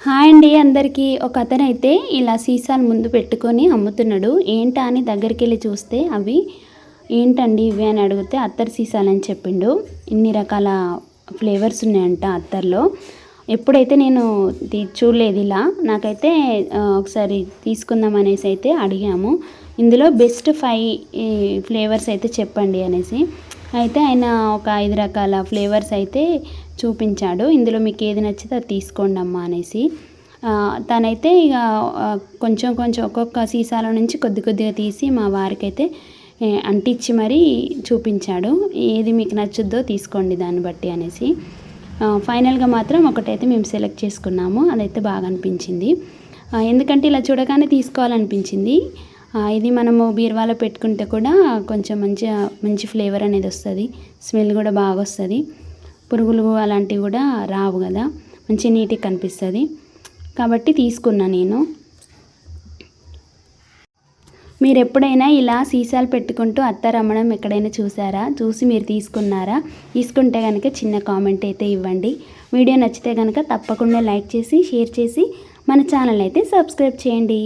Hi అండి అందరికీ. ఒక అతనైతే ఇలా సీసాలు ముందు పెట్టుకొని అమ్ముతున్నాడు. ఏంటా అని దగ్గరికి వెళ్ళి చూస్తే అవి ఏంటండి ఇవి? అని అడిగితే అత్తర్ సీసాలు అని చెప్పిండు. ఇన్ని రకాల ఫ్లేవర్స్ ఉన్నాయంట అత్తర్లో. ఎప్పుడైతే నేను చూడలేదు ఇలా నాకైతే ఒకసారి తీసుకుందాం అనేసి అయితే అడిగాము. ఇందులో బెస్ట్ ఫైవ్ ఫ్లేవర్స్ అయితే చెప్పండి అనేసి. అయితే ఆయన ఒక ఐదు రకాల ఫ్లేవర్స్ అయితే చూపించాడు. ఇందులో మీకు ఏది నచ్చితే అది తీసుకోండి అమ్మా అనేసి. తనైతే ఇక కొంచెం కొంచెం ఒక్కొక్క సీసాల నుంచి కొద్ది కొద్దిగా తీసి మా వారికైతే అంటించి మరీ చూపించాడు. ఏది మీకు నచ్చుద్దో తీసుకోండి దాన్ని బట్టి అనేసి. ఫైనల్గా మాత్రం ఒకటైతే మేము సెలెక్ట్ చేసుకున్నాము. అదైతే బాగా అనిపించింది. ఎందుకంటే ఇలా చూడగానే తీసుకోవాలనిపించింది. ఇది మనము బీరువాలో పెట్టుకుంటే కూడా కొంచెం మంచిగా మంచి ఫ్లేవర్ అనేది వస్తుంది. స్మెల్ కూడా బాగా వస్తుంది. పురుగులు అలాంటివి కూడా రావు కదా. మంచి నీట్గా కనిపిస్తుంది. కాబట్టి తీసుకున్నా నేను. మీరు ఎప్పుడైనా ఇలా సీసాలు పెట్టుకుంటూ అత్త అమ్మడం ఎక్కడైనా చూసారా? చూసి మీరు తీసుకున్నారా? తీసుకుంటే కనుక చిన్న కామెంట్ అయితే ఇవ్వండి. వీడియో నచ్చితే కనుక తప్పకుండా లైక్ చేసి షేర్ చేసి మన ఛానల్ అయితే సబ్స్క్రైబ్ చేయండి.